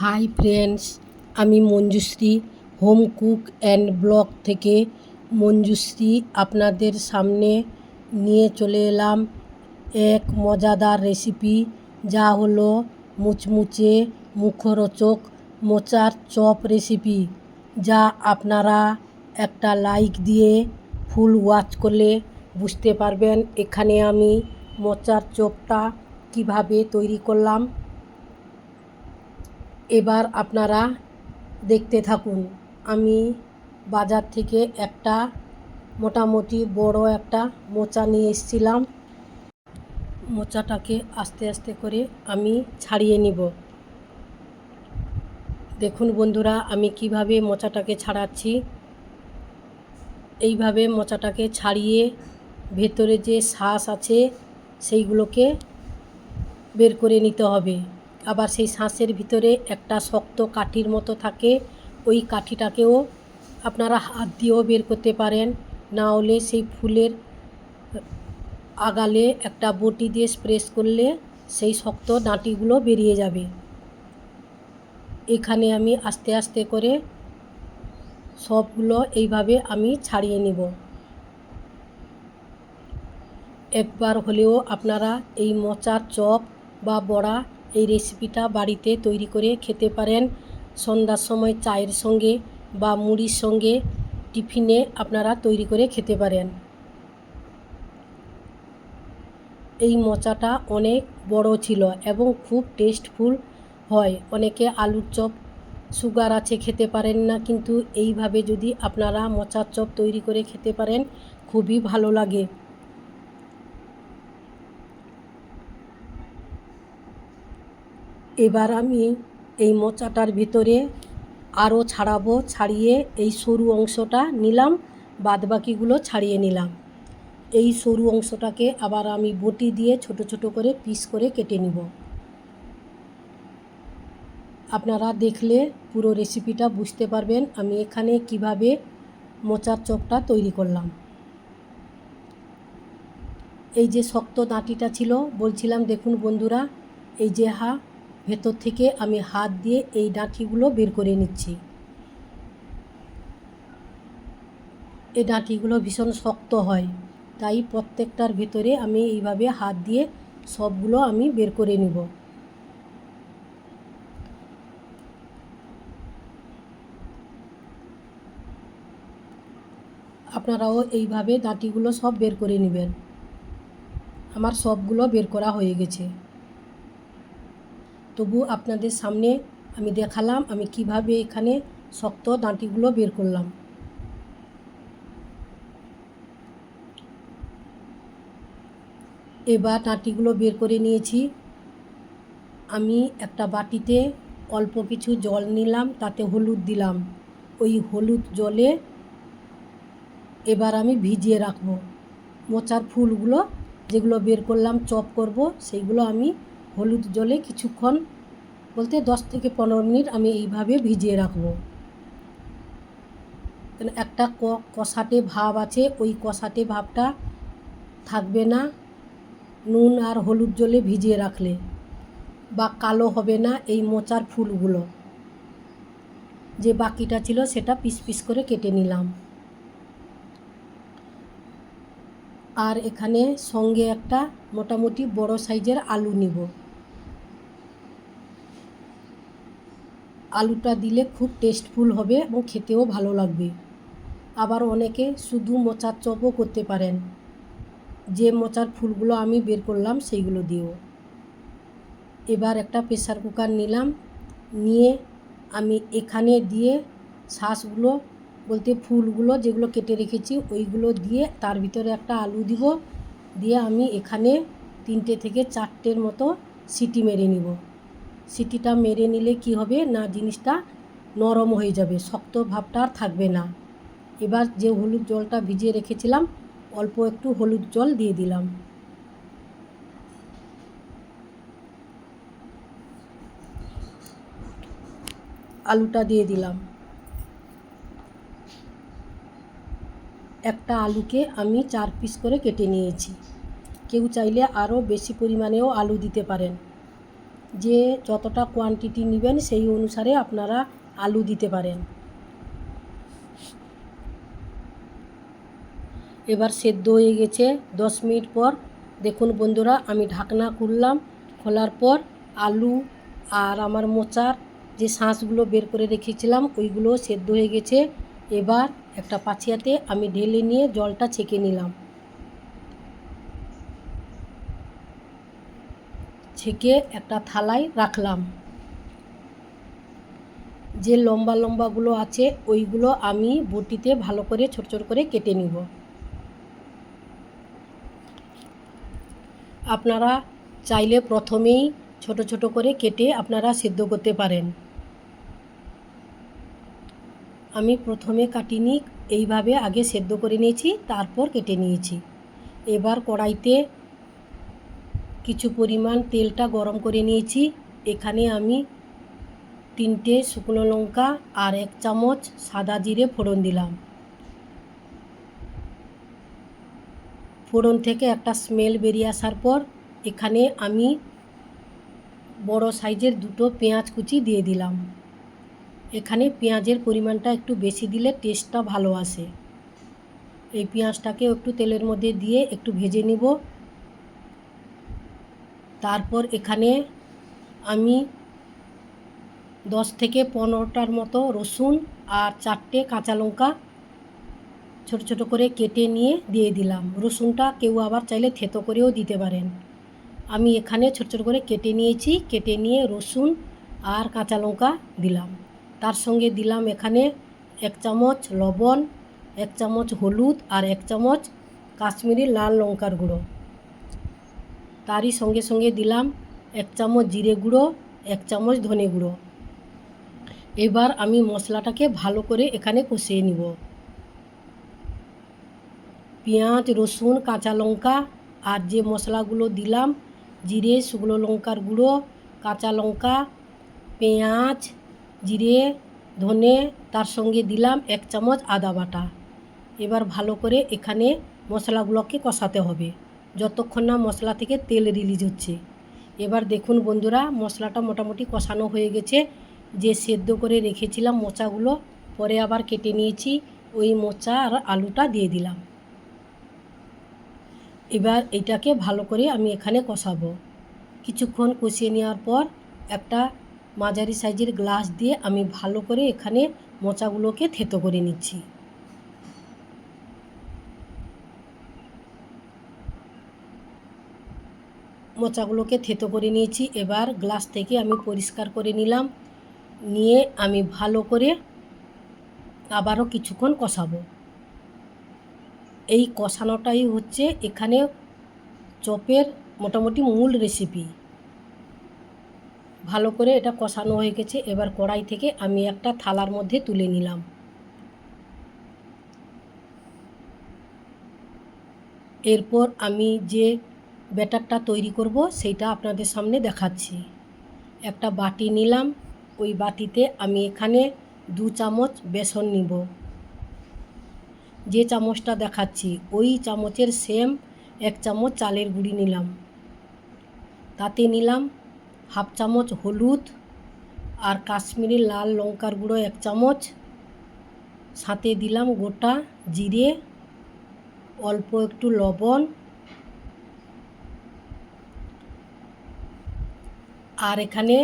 High friends, আমি Manjushree, home cook and blog থেকে মঞ্জুশ্রী আপনাদের সামনে নিয়ে চলে এলাম এক মজাদার রেসিপি, যা হলো মুচমুচে মুখরোচক মোচার চপ রেসিপি, যা আপনারা একটা লাইক দিয়ে ফুল ওয়াচ করলে বুঝতে পারবেন এখানে আমি মোচার চপটা কীভাবে তৈরি করলাম। এবার আপনারা দেখতে থাকুন। আমি বাজার থেকে একটা মোটামুটি বড় একটা মোচা নিয়ে এসেছিলাম। মোচাটাকে আস্তে আস্তে করে আমি ছাড়িয়ে নিব। দেখুন বন্ধুরা, আমি কীভাবে মোচাটাকে ছাড়াচ্ছি। এইভাবে মোচাটাকে ছাড়িয়ে ভেতরে যে শ্বাস আছে, সেইগুলোকে বের করে নিতে হবে। আবার সেই শাঁসের ভিতরে একটা শক্ত কাঠির মতো থাকে। ওই কাঠিটাকেও আপনারা হাত দিয়েও বের করতে পারেন। না হলে সেই ফুলের আগালে একটা বটি দিয়ে স্প্রেস করলে সেই শক্ত ডাঁটিগুলো বেরিয়ে যাবে। এখানে আমি আস্তে আস্তে করে সবগুলো এইভাবে আমি ছাড়িয়ে নিব। একবার হলেও আপনারা এই মোচার চপ বা বড়া এই রেসিপিটা বাড়িতে তৈরি করে খেতে পারেন। সন্ধ্যার সময় চায়ের সঙ্গে বা মুড়ির সঙ্গে টিফিনে আপনারা তৈরি করে খেতে পারেন। এই মোচাটা অনেক বড় ছিল এবং খুব টেস্টফুল হয়। অনেকে আলুর চপ সুগার আছে খেতে পারেন না, কিন্তু এইভাবে যদি আপনারা মোচার চপ তৈরি করে খেতে পারেন, খুবই ভালো লাগে। এবার আমি এই মোচাটার ভিতরে আরও ছাড়াবো, ছাড়িয়ে এই সরু অংশটা নিলাম, বাদবাকিগুলো ছাড়িয়ে নিলাম। এই সরু অংশটাকে আবার আমি বটি দিয়ে ছোট ছোট করে পিস করে কেটে নিব। আপনারা দেখলে পুরো রেসিপিটা বুঝতে পারবেন আমি এখানে কীভাবে মোচার চপটা তৈরি করলাম। এই যে শক্ত দাঁটিটা ছিল, বলছিলাম দেখুন বন্ধুরা, এই যে হা ভেতর থেকে আমি হাত দিয়ে এই ডাঁটিগুলো বের করে নিচ্ছি। এই ডাঁটিগুলো ভীষণ শক্ত হয়, তাই প্রত্যেকটার ভেতরে আমি এইভাবে হাত দিয়ে সবগুলো আমি বের করে নিব। আপনারাও এইভাবে দাঁতিগুলো সব বের করে নেবেন। আমার সবগুলো বের করা হয়ে গেছে। তবু আপনাদের সামনে আমি দেখালাম আমি কীভাবে এখানে শক্ত দাঁতিগুলো বের করলাম। এবার ডাঁটিগুলো বের করে নিয়েছি। আমি একটা বাটিতে অল্প কিছু জল নিলাম, তাতে হলুদ দিলাম। ওই হলুদ জলে এবার আমি ভিজিয়ে রাখব। মোচার ফুলগুলো যেগুলো বের করলাম, চপ করব, সেইগুলো আমি হলুদ জলে কিছুক্ষণ বলতে দশ থেকে পনেরো মিনিট আমি এইভাবে ভিজিয়ে রাখব। একটা কষাটে ভাব আছে, ওই কষাটে ভাবটা থাকবে না নুন আর হলুদ জলে ভিজিয়ে রাখলে বা কালো হবে না এই মোচার ফুলগুলো। যে বাকিটা ছিল সেটা পিস পিস করে কেটে নিলাম। আর এখানে সঙ্গে একটা মোটামুটি বড় সাইজের আলু নিব। আলুটা দিলে খুব টেস্টফুল হবে এবং খেতেও ভালো লাগবে। আবার অনেকে শুধু মোচার চপও করতে পারেন। যে মোচার ফুলগুলো আমি বের করলাম সেইগুলো দিয়েও। এবার একটা প্রেসার কুকার নিলাম, নিয়ে আমি এখানে দিয়ে শ্বাসগুলো বলতে ফুলগুলো যেগুলো কেটে রেখেছি ওইগুলো দিয়ে তার ভিতরে একটা আলু দিব, দিয়ে আমি এখানে তিনটে থেকে চারটের মতো সিটি মেরে নিব। সিটিটা মেরে নিলে কি হবে? না, জিনিসটা নরম হয়ে যাবে, শক্ত ভাবটা আর থাকবে না। এবার যে হলুদ জলটা ভিজিয়ে রেখেছিলাম, অল্প একটু হলুদ জল দিয়ে দিলাম। আলুটা দিয়ে দিলাম। একটা আলুকে আমি চার পিস করে কেটে নিয়েছি। কেউ চাইলে আরও বেশি পরিমাণেও আলু দিতে পারেন। যে যতটা কোয়ান্টিটি নেবেন, সেই অনুসারে আপনারা আলু দিতে পারেন। এবার সেদ্ধ হয়ে গেছে দশ মিনিট পর। দেখুন বন্ধুরা, আমি ঢাকনা খুললাম, খোলার পর আলু আর আমার মোচার যে শাঁসগুলো বের করে রেখেছিলাম, ওইগুলো সেদ্ধ হয়ে গেছে। এবার একটা পাছিয়াতে আমি ঢেলে নিয়ে জলটা ছেঁকে নিলাম। ছেঁকে একটা থালায় রাখলাম। যে লম্বা লম্বাগুলো আছে, ওইগুলো আমি বটিতে ভালো করে ছোট ছোট করে কেটে নিব। আপনারা চাইলে প্রথমেই ছোট ছোট করে কেটে আপনারা সিদ্ধ করতে পারেন। আমি প্রথমে কাটিনি, এইভাবে আগে সেদ্ধ করে নিয়েছি, তারপর কেটে নিয়েছি। এবার কড়াইতে কিছু পরিমাণ তেলটা গরম করে নিয়েছি। এখানে আমি তিনটে শুকনো লঙ্কা আর এক চামচ সাদা জিরে ফোড়ন দিলাম। ফোড়ন থেকে একটা স্মেল বেরিয়ে আসার পর এখানে আমি বড় সাইজের দুটো পেঁয়াজ কুচি দিয়ে দিলাম। এখানে পেঁয়াজের পরিমাণটা একটু বেশি দিলে টেস্টটা ভালো আসে। এই পেঁয়াজটাকে একটু তেলের মধ্যে দিয়ে একটু ভেজে নিব। তারপর এখানে আমি দশ থেকে পনেরোটার মতো রসুন আর চারটে কাঁচা লঙ্কা ছোট ছোট করে কেটে নিয়ে দিয়ে দিলাম। রসুনটা কেউ আবার চাইলে থেতো করেও দিতে পারেন। আমি এখানে ছোট ছোট করে কেটে নিয়েছি, কেটে নিয়ে রসুন আর কাঁচা লঙ্কা দিলাম। তার সঙ্গে দিলাম এখানে এক চামচ লবণ, এক চামচ হলুদ আর এক চামচ কাশ্মীরি লাল লঙ্কার গুঁড়ো। তারই সঙ্গে সঙ্গে দিলাম এক চামচ জিরে গুঁড়ো, এক চামচ ধনে গুঁড়ো। এবার আমি মশলাটাকে ভালো করে এখানে কষিয়ে নিব। পেঁয়াজ, রসুন, কাঁচা লঙ্কা আর যে মশলাগুলো দিলাম, জিরে, শুকনো লঙ্কার গুঁড়ো, কাঁচা লঙ্কা, পেঁয়াজ, জিরে, ধনে, তার সঙ্গে দিলাম এক চামচ আদা বাটা। এবার ভালো করে এখানে মশলাগুলোকে কষাতে হবে। যতক্ষণ না মশলা থেকে তেল রিলিজ হচ্ছে। এবার দেখুন বন্ধুরা, মশলাটা মোটামুটি কষানো হয়ে গেছে। যে সেদ্ধ করে রেখেছিলাম মোচাগুলো, পরে আবার কেটে নিয়েছি। ওই মোচা আর আলুটা দিয়ে দিলাম। এবার এটাকে ভালো করে আমি এখানে কষাবো। কিছুক্ষণ কষিয়ে নেওয়ার পর একটা মাঝারি সাইজের গ্লাস দিয়ে আমি ভালো করে এখানে মোচাগুলোকে থেতো করে নিচ্ছি। মোচাগুলোকে থেতো করে নিয়েছি। এবার গ্লাস থেকে আমি পরিষ্কার করে নিলাম। নিয়ে আমি ভালো করে আবারও কিছুক্ষণ কষাবো। এই কষানোটাই হচ্ছে এখানে চপের মোটামুটি মূল রেসিপি ভালো করে এটা কষানো হয়ে গেছে। এবার কড়াই থেকে আমি একটা থালার মধ্যে তুলে নিলাম। এরপর আমি যে ব্যাটারটা তৈরি করব, সেইটা আপনাদের সামনে দেখাচ্ছি। একটা বাটি নিলাম, ওই বাটিতে আমি এখানে দু চামচ বেসন নিব। যে চামচটা দেখাচ্ছি, ওই চামচের সেম এক চামচ চালের গুঁড়ি নিলাম। তাতে নিলাম হাফ চামচ হলুদ আর কাশ্মীরি লাল লঙ্কার গুঁড়ো এক চামচ। সাথে দিলাম গোটা জিরে, অল্প একটু লবণ আর এখানে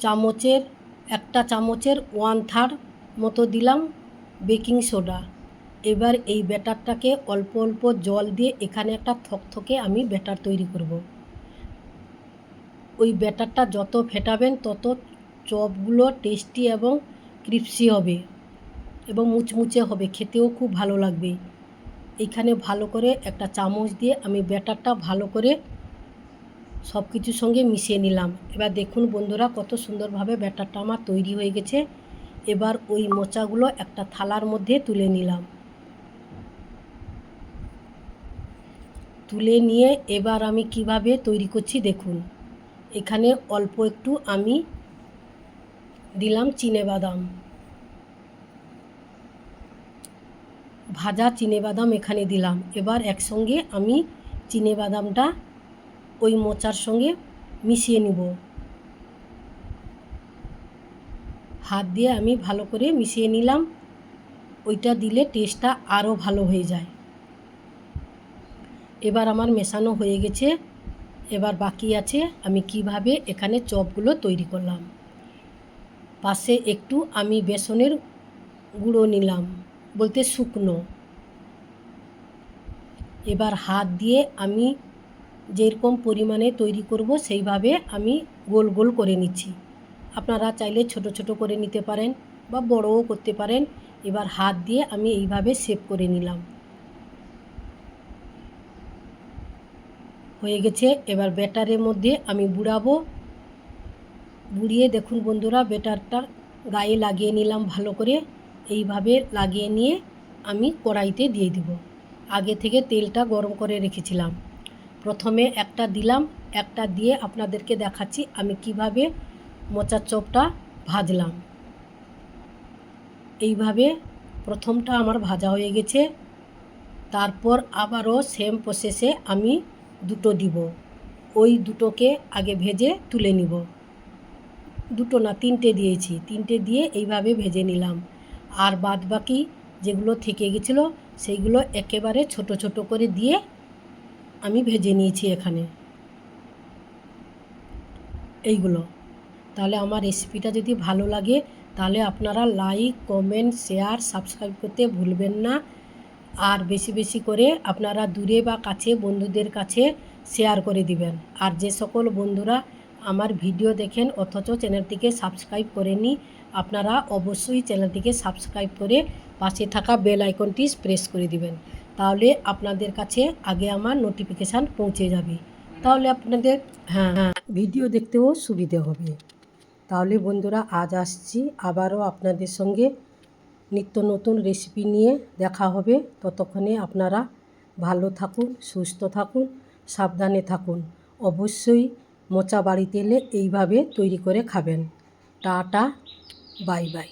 চামচের, একটা চামচের ওয়ান থার্ড মতো দিলাম বেকিং সোডা এবার এই ব্যাটারটাকে অল্প অল্প জল দিয়ে এখানে একটা থকথকে আমি ব্যাটার তৈরি করব। ওই ব্যাটারটা যত ফেটাবেন তত চপগুলো টেস্টি এবং ক্রিপসি হবে এবং মুচমুচে হবে, খেতেও খুব ভালো লাগবে। এইখানে ভালো করে একটা চামচ দিয়ে আমি ব্যাটারটা ভালো করে সব কিছুর সঙ্গে মিশিয়ে নিলাম। এবার দেখুন বন্ধুরা, কত সুন্দরভাবে ব্যাটারটা আমার তৈরি হয়ে গেছে। এবার ওই মোচাগুলো একটা থালার মধ্যে তুলে নিলাম। তুলে নিয়ে এবার আমি কীভাবে তৈরি করছি দেখুন। এখানে অল্প একটু আমি দিলাম বাদাম। ভাজা বাদাম এখানে দিলাম। এবার একসঙ্গে আমি বাদামটা ওই মোচার সঙ্গে মিশিয়ে নিব। হাত দিয়ে আমি ভালো করে মিশিয়ে নিলাম। ওইটা দিলে টেস্টটা আরও ভালো হয়ে যায়। এবার আমার মেশানো হয়ে গেছে। এবার বাকি আছে আমি কীভাবে এখানে চপগুলো তৈরি করলাম। পাশে একটু আমি বেসনের গুঁড়ো নিলাম, বলতে শুকনো। এবার হাত দিয়ে আমি যেরকম পরিমাণে তৈরি করব, সেইভাবে আমি গোল গোল করে নিচ্ছি। আপনারা চাইলে ছোট ছোট করে নিতে পারেন বা বড়ও করতে পারেন। এবার হাত দিয়ে আমি এইভাবে শেপ করে নিলাম। হয়ে গেছে। এবার ব্যাটারের মধ্যে আমি বুড়াবো। বুড়িয়ে দেখুন বন্ধুরা, ব্যাটারটা গায়ে লাগিয়ে নিলাম ভালো করে। এইভাবে লাগিয়ে নিয়ে আমি কড়াইতে দিয়ে দিব। আগে থেকে তেলটা গরম করে রেখেছিলাম। প্রথমে একটা দিলাম, একটা দিয়ে আপনাদেরকে দেখাচ্ছি আমি কীভাবে মোচার চপটা ভাজলাম। এইভাবে প্রথমটা আমার ভাজা হয়ে গেছে। তারপর আবারও সেম প্রসেসে আমি দুটো দিব। ওই দুটোকে আগে ভেজে তুলে নিব। দুটো না, তিনটে দিয়েছি। তিনটে দিয়ে এইভাবে ভেজে নিলাম। আর বাদ বাকি যেগুলো থেকে গেছিল, সেইগুলো একেবারে ছোট ছোট করে দিয়ে আমি ভেজে নিয়েছি এখানে। এইগুলো। তাহলে আমার রেসিপিটা যদি ভালো লাগে, তাহলে আপনারা লাইক কমেন্ট শেয়ার সাবস্ক্রাইব করতে ভুলবেন না। আর বেশি বেশি করে আপনারা দূরে বা কাছে বন্ধুদের কাছে শেয়ার করে দিবেন। আর যে সকল বন্ধুরা আমার ভিডিও দেখেন, অথচ চ্যানেলটিকে সাবস্ক্রাইব করেনি আপনারা অবশ্যই চ্যানেলটিকে সাবস্ক্রাইব করে পাশে থাকা বেল আইকনটি প্রেস করে দিবেন। তাহলে আপনাদের কাছে আগে আমার নোটিফিকেশান পৌঁছে যাবে। তাহলে আপনাদের হ্যাঁ হ্যাঁ ভিডিও দেখতেও সুবিধে হবে। তাহলে বন্ধুরা, আজ আসছি। আবারও আপনাদের সঙ্গে নিত্য নতুন রেসিপি নিয়ে দেখা হবে। ততক্ষণে আপনারা ভালো থাকুন, সুস্থ থাকুন, সাবধানে থাকুন। অবশ্যই মোচা বাড়িতে এলে এইভাবে তৈরি করে খাবেন। Tata, bye bye.